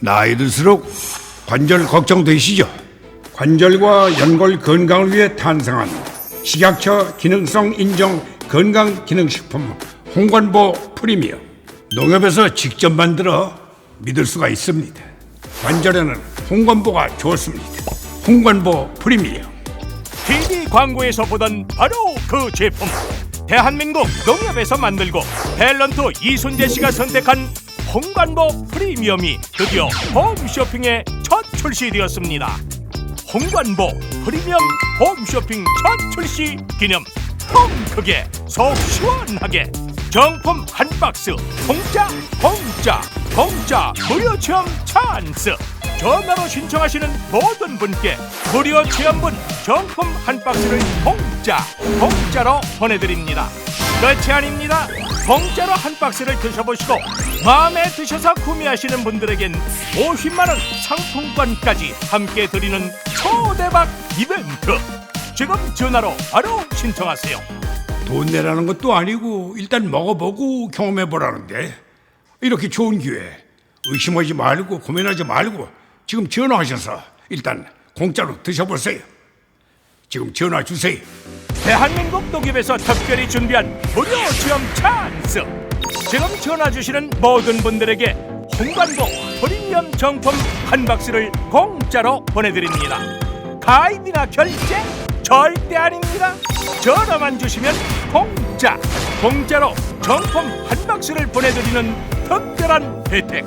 나이 들수록 관절 걱정되시죠? 관절과 연골 건강을 위해 탄생한 식약처 기능성 인정 건강기능식품 홍관보 프리미엄 농협에서 직접 만들어 믿을 수가 있습니다. 관절에는 홍관보가 좋습니다. 홍관보 프리미엄 TV 광고에서 보던 바로 그 제품 대한민국 농협에서 만들고 탤런트 이순재 씨가 선택한 홍관보 프리미엄이 드디어 홈쇼핑에 첫 출시되었습니다. 홍관보 프리미엄 홈쇼핑 첫 출시 기념 통 크게 속 시원하게 정품 한 박스 공짜 공짜 공짜 무료 체험 찬스 전화로 신청하시는 모든 분께 무료 체험분 정품 한 박스를 공짜 공짜로 보내드립니다 끝이 아닙니다. 공짜로 한 박스를 드셔보시고 마음에 드셔서 구매하시는 분들에겐 50만 원 상품권까지 함께 드리는 초대박 이벤트. 지금 전화로 바로 신청하세요. 돈 내라는 것도 아니고 일단 먹어보고 경험해보라는데. 이렇게 좋은 기회. 의심하지 말고 고민하지 말고 지금 전화하셔서 일단 공짜로 드셔보세요. 지금 전화 주세요. 대한민국 농협에서 특별히 준비한 무료 체험 찬스. 지금 전화 주시는 모든 분들에게 홍관보 프리미엄 정품 한 박스를 공짜로 보내드립니다. 가입이나 결제 절대 아닙니다. 전화만 주시면 공짜 공짜로 정품 한 박스를 보내드리는 특별한 혜택.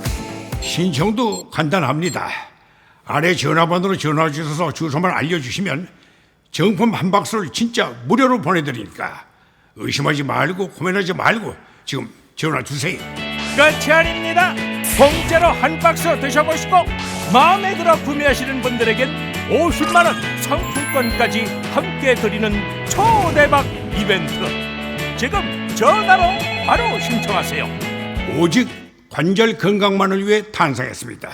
신청도 간단합니다. 아래 전화번호로 전화 주셔서 주소만 알려주시면 정품 한 박스를 진짜 무료로 보내드리니까 의심하지 말고 고민하지 말고 지금 전화 주세요. 끝이 아닙니다. 공짜로 한 박스 드셔보시고 마음에 들어 구매하시는 분들에겐 50만 원 상품권까지 함께 드리는 초대박 이벤트. 지금 전화로 바로 신청하세요. 오직 관절 건강만을 위해 탄생했습니다.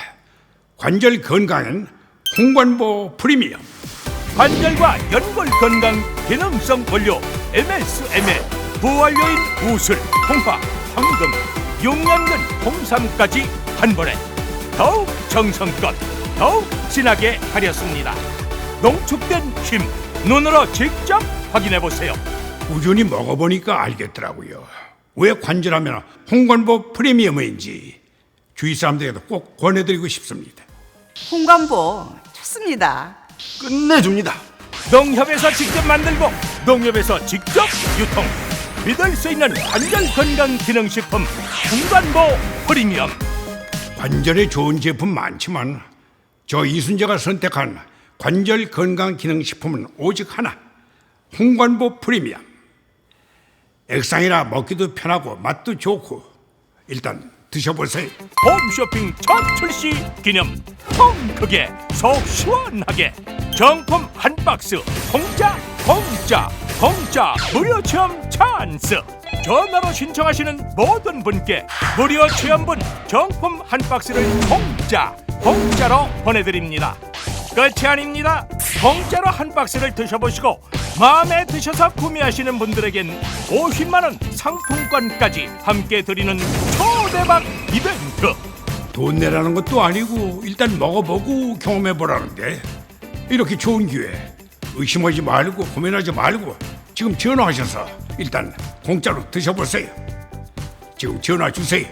관절 건강엔 홍관보 프리미엄. 관절과 연골 건강 기능성 원료 MSM에 부활료인 우슬, 홍파, 황금, 용량근 홍삼까지 한 번에 더욱 정성껏 더욱 진하게 하렸습니다. 농축된 힘 눈으로 직접 확인해 보세요. 꾸준히 먹어보니까 알겠더라고요. 왜 관절하면 홍관보 프리미엄인지 주위 사람들에게도 꼭 권해드리고 싶습니다. 홍관보 좋습니다. 끝내줍니다. 농협에서 직접 만들고 농협에서 직접 유통 믿을 수 있는 관절 건강 기능식품 홍관보 프리미엄 관절에 좋은 제품 많지만 저 이순재가 선택한 관절 건강 기능 식품은 오직 하나. 홍관보 프리미엄. 액상이라 먹기도 편하고 맛도 좋고 일단 드셔보세요. 홈쇼핑 첫 출시 기념 통 크게 속 시원하게 정품 한 박스 공짜 공짜 공짜 무료 체험 찬스. 전화로 신청하시는 모든 분께 무료 체험분 정품 한 박스를 공짜 공짜로 보내드립니다. 끝이 아닙니다. 공짜로 한 박스를 드셔보시고 마음에 드셔서 구매하시는 분들에겐 50만원 상품권까지 함께 드리는 초대박 이벤트. 돈 내라는 것도 아니고 일단 먹어보고 경험해보라는데 이렇게 좋은 기회 의심하지 말고 고민하지 말고 지금 전화하셔서 일단 공짜로 드셔보세요. 지금 전화 주세요.